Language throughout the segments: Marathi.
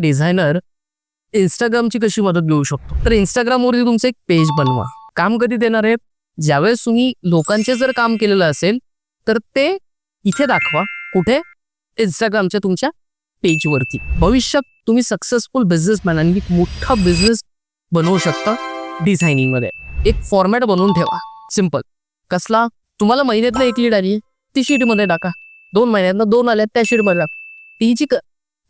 डिझायनर इंस्टाग्रामची कशी मदत घेऊ शकतो? तर इंस्टाग्रामवरती तुमचं एक पेज बनवा. काम कधी देणार आहे? ज्यावेळेस तुम्ही लोकांचे जर काम केलेलं असेल तर ते इथे दाखवा. कुठे? इंस्टाग्रामच्या तुमच्या पेजवरती भविष्यात तुम्ही सक्सेसफुल बिझनेसमॅन आणि एक मोठा बिझनेस बनवू शकता डिझायनिंगमध्ये एक फॉर्मॅट बनवून ठेवा. सिंपल कसला? तुम्हाला महिन्यातनं एक लीड आली ती शीटमध्ये टाका. दोन महिन्यातनं दोन आल्या त्या शीटमध्ये टाका. ती जी क-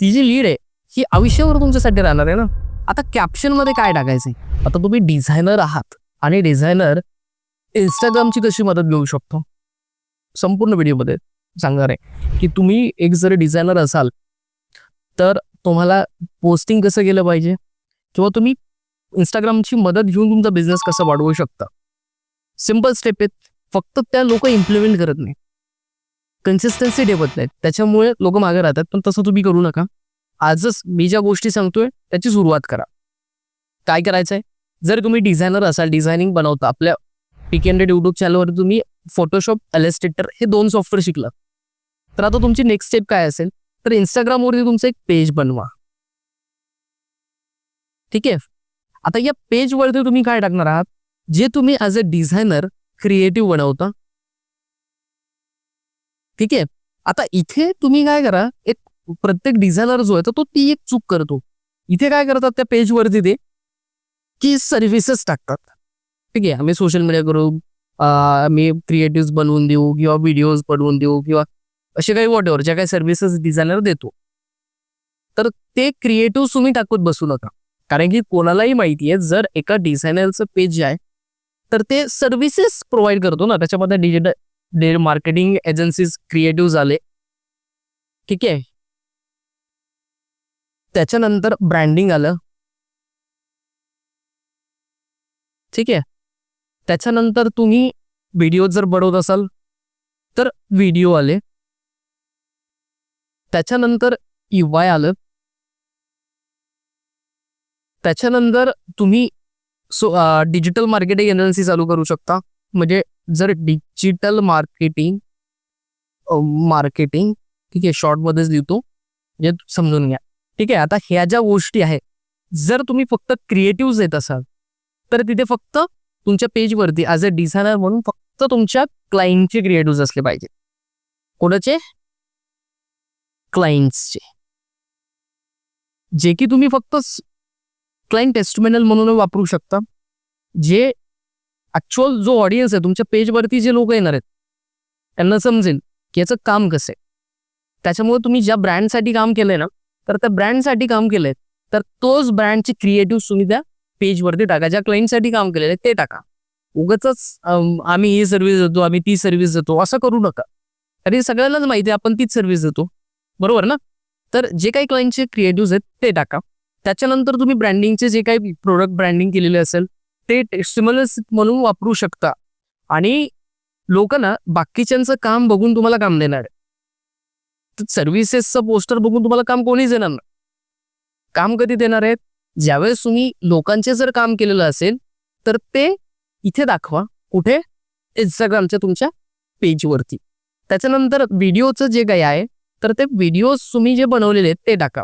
ती जी लीड आहे ही आयुष्यावर तुमच्यासाठी राहणार आहे ना? आता कॅप्शनमध्ये काय टाकायचंय? आता तुम्ही डिझायनर आहात आणि डिझायनर इंस्टाग्रामची कशी मदत घेऊ शकतो? संपूर्ण व्हिडिओमध्ये सांगणार आहे. की तुम्ही एक जर डिझायनर असाल तर तुम्हाला पोस्टिंग कसं केलं पाहिजे? किंवा तुम्ही इंस्टाग्रामची मदत घेऊन तुमचा बिझनेस कसा वाढवू शकता? सिंपल स्टेप आहेत. फक्त त्या लोक इम्प्लिमेंट करत नाही कन्सिस्टन्सी ठेवत नाहीत. त्याच्यामुळे लोक मागे राहतात. पण तसं तुम्ही करू नका. आजच मी ज्या गोष्टी सांगतोय त्याची सुरुवात करा. काय करायचंय? जर तुम्ही डिझायनर असाल डिझायनिंग बनवता आपल्या पिक हंड्रेड युट्यूब चॅनलवर तुम्ही फोटोशॉप एलेस्टेटर हे दोन सॉफ्टवेअर शिकलं तर आता तुमची नेक्स्ट स्टेप काय असेल? तर इंस्टाग्रामवरती तुमचं एक पेज बनवा. ठीक आहे? आता या पेजवरती तुम्ही काय टाकणार आहात? जे तुम्ही ॲज अ डिझायनर क्रिएटिव्ह बनवता. ठीक आहे? आता इथे तुम्ही काय करा एक प्रत्येक डिझायनर जो आहे तर तो ती एक चूक करतो. इथे काय करतात त्या पेजवरती ते की सर्व्हिसेस टाकतात. ठीक आहे आम्ही सोशल मीडिया करू आम्ही क्रिएटिव्ह बनवून देऊ किंवा व्हिडिओज बनवून देऊ किंवा असे काही वॉट ज्या काही सर्व्हिसेस डिझायनर देतो. तर ते क्रिएटिव्ह तुम्ही टाकून बसू नका. कारण की कोणालाही माहिती आहे जर एका डिझायनरचं पेज जे आहे तर ते सर्व्हिसेस प्रोव्हाइड करतो ना. त्याच्यामध्ये डिजिटल मार्केटिंग एजन्सीज क्रिएटिव्ह झाले ठीक आहे? त्याच्यानंतर ब्रँडिंग आलं. ठीक आहे? त्याच्यानंतर तुम्ही व्हिडिओ जर बनवत असाल तर व्हिडिओ आले. त्याच्यानंतर वाय आलं. त्याच्यानंतर तुम्ही सो डिजिटल मार्केटिंग एजन्सी चालू करू शकता. म्हणजे जर डिजिटल मार्केटिंग मार्केटिंग ठीक आहे शॉर्टमध्येच लिहितो. म्हणजे समजून घ्या. ठीक आहे? आता ह्या ज्या गोष्टी आहेत जर तुम्ही फक्त क्रिएटिव्ह येत असाल तर तिथे फक्त तुमच्या पेजवरती ॲज अ डिझायनर म्हणून फक्त तुमच्या क्लाइंटचे क्रिएटिव्ह असले पाहिजे कोणाचे? क्लाइंट्सचे जे की तुम्ही फक्त क्लाइंट टेस्टमेनल म्हणून वापरू शकता. जे ॲक्च्युअल जो ऑडियन्स आहे तुमच्या पेजवरती जे लोक येणार आहेत त्यांना समजेल की याचं काम कसं आहे. त्याच्यामुळे तुम्ही ज्या ब्रँडसाठी काम केलंय ना तर त्या ब्रँडसाठी काम केलंय. तर तोच ब्रँडची क्रिएटिव्ह तुम्ही त्या पेजवरती टाका. ज्या क्लायंटसाठी काम केलेलं आहे ते टाका. उगच आम्ही ही सर्व्हिस देतो आम्ही ती सर्व्हिस देतो असं करू नका. अरे सगळ्यांनाच माहिती आहे आपण तीच सर्व्हिस देतो. बरोबर ना? तर जे काही क्लायंटचे क्रिएटिव्ह आहेत ते टाका. त्याच्यानंतर तुम्ही ब्रँडिंगचे जे काही प्रोडक्ट ब्रँडिंग केलेले असेल ते टेस्टिमलस म्हणून वापरू शकता. आणि लोक ना बाकीच्यांचं काम बघून तुम्हाला काम देणार आहे. सर्व्हिसेसचं पोस्टर बघून तुम्हाला काम कोणीच देणार नाही. काम कधी देणार आहेत? ज्यावेळेस तुम्ही लोकांचे जर काम केलेलं असेल तर ते इथे दाखवा. कुठे? इंस्टाग्रामच्या तुमच्या पेजवरती त्याच्यानंतर व्हिडिओचं जे काही आहे तर ते व्हिडिओज तुम्ही जे बनवलेले आहेत ते टाका.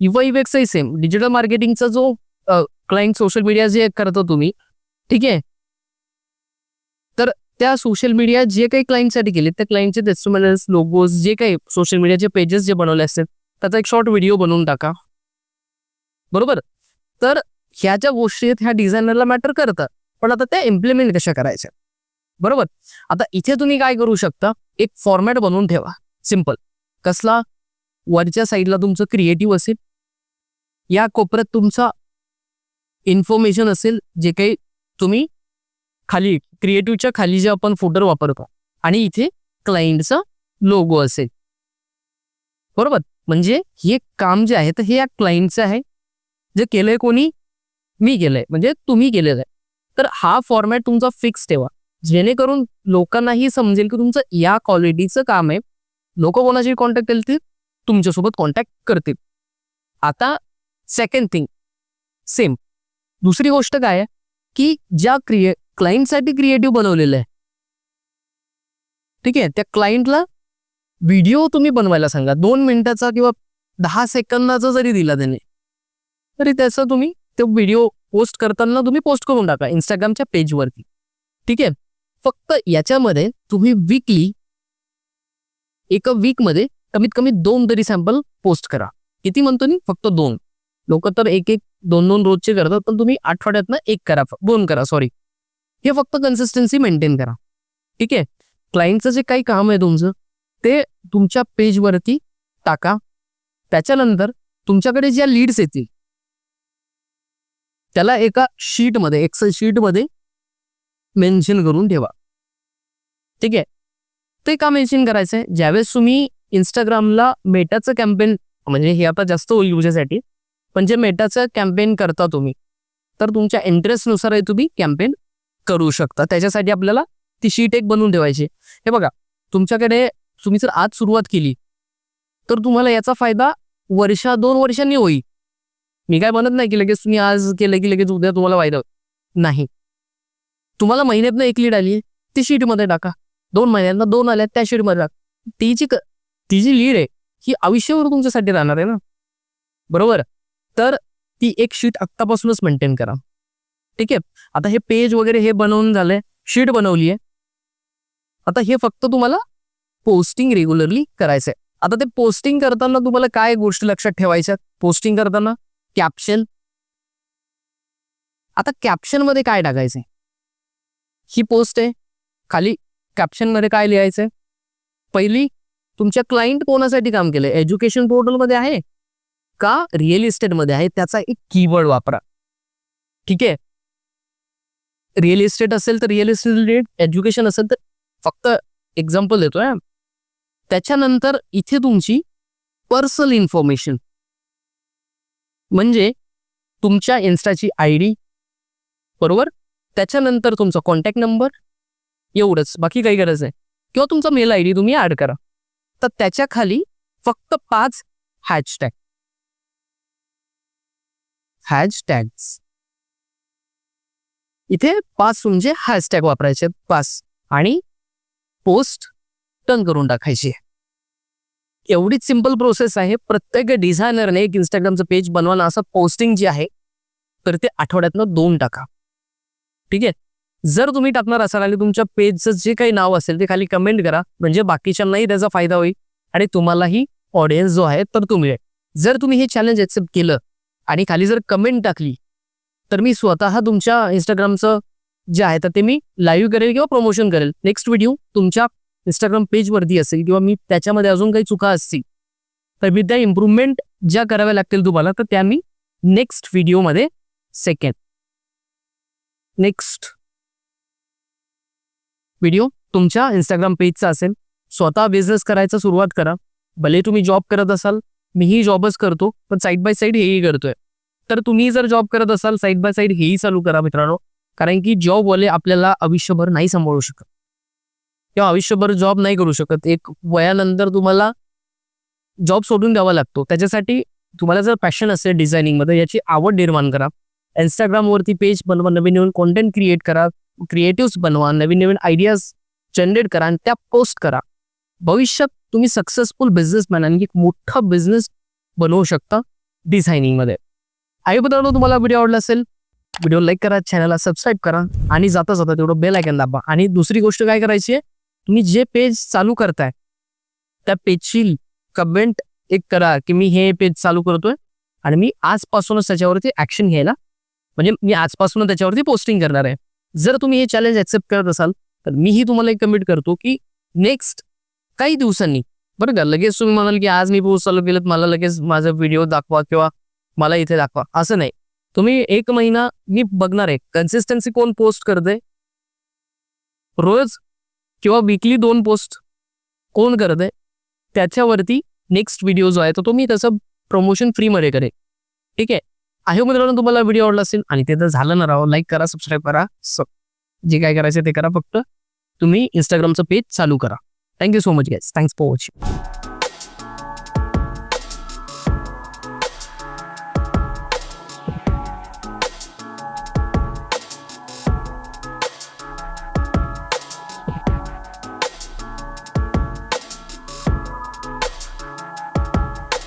युवा इवेक्सही सेम डिजिटल मार्केटिंगचा जो क्लाइंट सोशल मीडिया जे करतो तुम्ही ठीक आहे? त्या सोशल मीडिया जे काही क्लायंटसाठी केले त्या क्लायंटचे टेस्टमोनियल्स लोगोज जे काही सोशल मीडियाचे पेजेस जे बनवले असतील त्याचा एक शॉर्ट व्हिडिओ बनवून टाका. बरोबर? तर ह्या ज्या गोष्टी आहेत ह्या डिझायनरला मॅटर करतात पण आता त्या इम्प्लिमेंट कशा करायच्या? बरोबर? आता इथे तुम्ही काय करू शकता? एक फॉर्मॅट बनवून ठेवा. सिंपल कसला? वरच्या साईडला तुमचं क्रिएटिव्ह असेल. या कोपऱ्यात तुमचा इन्फॉर्मेशन असेल जे काही तुम्ही खाली क्रिएटिव्हच्या खाली जे आपण फोल्डर वापरतो आणि इथे क्लायंटचा लोगो असेल. बरोबर? म्हणजे हे काम जे आहे तर हे या क्लायंटचं आहे. जे केलंय कोणी? मी केलंय. म्हणजे तुम्ही केलेलं आहे. तर हा फॉर्मॅट तुमचा फिक्स ठेवा. जेणेकरून लोकांनाही समजेल की तुमचं या क्वालिटीचं काम आहे. लोक कोणाशी कॉन्टॅक्ट करतील तुमच्यासोबत कॉन्टॅक्ट करतील. आता सेकंड थिंग सेम दुसरी गोष्ट काय आहे? की ज्या क्रिए क्लायंटसाठी क्रिएटिव्ह बनवलेलं आहे. ठीक आहे? त्या क्लायंटला व्हिडिओ तुम्ही बनवायला सांगा. दोन मिनिटाचा किंवा दहा सेकंदाचा जरी दिला त्याने तरी त्याचं तुम्ही तो व्हिडिओ पोस्ट करताना तुम्ही पोस्ट करून टाका इंस्टाग्रामच्या पेजवरती ठीक आहे? फक्त याच्यामध्ये तुम्ही वीकली एका वीकमध्ये कमीत कमी दोन तरी सॅम्पल पोस्ट करा. किती म्हणतो मी? फक्त दोन. लोक तर एक एक दोन दोन रोजचे करतात पण तुम्ही आठवड्यातनं एक करा. दोन करा सॉरी हे फक्त कन्सिस्टन्सी मेंटेन करा. ठीक आहे? क्लायंटचं जे काही काम आहे तुमचं ते तुमच्या पेजवरती टाका. त्याच्यानंतर तुमच्याकडे ज्या लीड्स येतील त्याला एका शीटमध्ये एक्सेल शीटमध्ये मेन्शन करून ठेवा. ठीक आहे? ते का मेन्शन करायचं आहे ज्यावेळेस तुम्ही इंस्टाग्रामला मेटाचं कॅम्पेन म्हणजे हे आता जास्त होईल तुझ्यासाठी पण जे मेटाचं कॅम्पेन करता तुम्ही तर तुमच्या इंटरेस्टनुसारही तुम्ही कॅम्पेन करू शकता. त्याच्यासाठी आपल्याला ती शीट एक बनवून ठेवायची. हे बघा तुमच्याकडे तुम्ही जर आज सुरुवात केली तर तुम्हाला याचा फायदा वर्षा दोन वर्षांनी होईल. मी काय म्हणत नाही की लगेच तुम्ही आज केलं की लगेच उद्या तुम्हाला फायदा नाही. तुम्हाला महिन्यातनं एक लीड आली ती शीटमध्ये टाका. दोन महिन्यांना दोन आल्या त्या शीटमध्ये टाका. ती जी ती जी लीड आहे ही आयुष्यभर तुमच्यासाठी राहणार आहे ना? बरोबर? तर ती एक शीट आत्तापासूनच मेंटेन करा. ठीक आहे? आता हे पेज वगैरे हे बनवून झालंय शीट बनवली आहे आता हे फक्त तुम्हाला पोस्टिंग रेग्युलरली करायचं आहे आता ते पोस्टिंग करताना तुम्हाला काय गोष्टी लक्षात ठेवायच्या पोस्टिंग करताना कॅप्शन आता कॅप्शनमध्ये काय टाकायचंय? ही पोस्ट आहे. खाली कॅप्शनमध्ये काय लिहायचंय? पहिली तुमच्या क्लायंट कोणासाठी काम केलंय? एज्युकेशन पोर्टलमध्ये आहे का रिअल इस्टेटमध्ये आहे? त्याचा एक कीवर्ड वापरा. ठीक आहे? रिअल इस्टेट असेल तर रिअल इस्टेट रिलेटेड एज्युकेशन असेल तर फक्त एक्झाम्पल देतोय त्याच्यानंतर इथे तुमची पर्सनल इन्फॉर्मेशन म्हणजे तुमच्या इन्स्टाची आय डी बरोबर? त्याच्यानंतर तुमचा कॉन्टॅक्ट नंबर एवढंच. बाकी काही गरज आहे किंवा तुमचा मेल आय डी तुम्ही ऍड करा. तर त्याच्याखाली फक्त पाच हॅशटॅग हॅशटॅग्स इथे पास म्हणजे हॅशटॅग वापरायचे. पास आणि पोस्ट टर्न करून टाकायची. एवढीच सिंपल प्रोसेस आहे. प्रत्येक डिझायनरने एक इंस्टाग्रामचं पेज बनवाना असं पोस्टिंग जी आहे तर ते आठवड्यातनं दोन टाका. ठीक आहे? जर तुम्ही टाकणार असाल आणि तुमच्या पेजचं जे काही नाव असेल ते खाली कमेंट करा. म्हणजे बाकीच्यांनाही त्याचा फायदा होईल आणि तुम्हालाही ऑडियन्स जो आहे तर तो मिळेल जर तुम्ही हे चॅलेंज ऍक्सेप्ट केलं आणि खाली जर कमेंट टाकली तर मी स्वतः तुमच्या इंस्टाग्रामचं जे आहे तर ते मी लाईव्ह करेल किंवा प्रमोशन करेल. नेक्स्ट व्हिडिओ तुमच्या इंस्टाग्राम पेजवरती असेल किंवा मी त्याच्यामध्ये अजून काही चुका असतील तर मी त्या इम्प्रूव्हमेंट ज्या कराव्या लागतील तुम्हाला तर त्या मी नेक्स्ट व्हिडिओमध्ये सेकंड नेक्स्ट व्हिडिओ तुमच्या इंस्टाग्राम पेजचा असेल. स्वतः बिझनेस करायचा सुरुवात करा. भले तुम्ही जॉब करत असाल मीही जॉबच करतो पण साईड बाय साईड हेही करतोय. तर तुम्ही जर जॉब करत असाल साईड बाय साईड हेही चालू करा मित्रांनो. कारण की जॉबवाले आपल्याला आयुष्यभर नाही सांभाळू शकत. किंवा आयुष्यभर जॉब नाही करू शकत. एक वयानंतर तुम्हाला जॉब सोडून द्यावा लागतो. त्याच्यासाठी तुम्हाला जर पॅशन असेल डिझायनिंगमध्ये याची आवड निर्माण करा. इंस्टाग्रामवरती पेज बनवा नवीन नवीन कॉन्टेंट क्रिएट करा. क्रिएटिव्स बनवा नवीन नवीन आयडियाज जनरेट करा आणि त्या पोस्ट करा. भविष्यात तुम्ही सक्सेसफुल बिझनेसमॅन आणि एक मोठा बिझनेस बनवू शकता डिझायनिंगमध्ये आई मित्रांनो तुम्हाला व्हिडिओ आवडला असेल व्हिडिओ लाईक करा चॅनलला सबस्क्राईब करा आणि जाता जाता तेवढं बेल आयकन दाबा. आणि दुसरी गोष्ट काय करायची आहे तुम्ही जे पेज चालू करताय त्या पेजची कमेंट एक करा की मी हे पेज चालू करतोय आणि मी आजपासूनच त्याच्यावरती ऍक्शन घ्यायला म्हणजे मी आजपासून त्याच्यावरती पोस्टिंग करणार आहे. जर तुम्ही हे चॅलेंज ऍक्सेप्ट करत असाल तर मीही तुम्हाला एक कमिट करतो की नेक्स्ट काही दिवसांनी बरं का लगेच तुम्ही म्हणाल की आज मी पोस्ट चालू केलं मला लगेच माझा व्हिडिओ दाखवा किंवा मला इथे दाखवा. असं नाही. तुम्ही एक महिना मी बघणार आहे. कन्सिस्टन्सी कोण पोस्ट करते? रोज किंवा वीकली दोन पोस्ट कोण करते? त्याच्यावरती नेक्स्ट व्हिडिओ जो आहे तो मी त्याचं प्रमोशन फ्रीमध्ये करेल. ठीक आहे? आहे मित्रांनो तुम्हाला व्हिडिओ आवडला असेल आणि ते तर झालं ना राहो लाईक करा सबस्क्राईब करा. स जे काय करायचं ते करा फक्त. तुम्ही इंस्टाग्रामचं पेज चालू करा. Thank you so much guys thanks for watching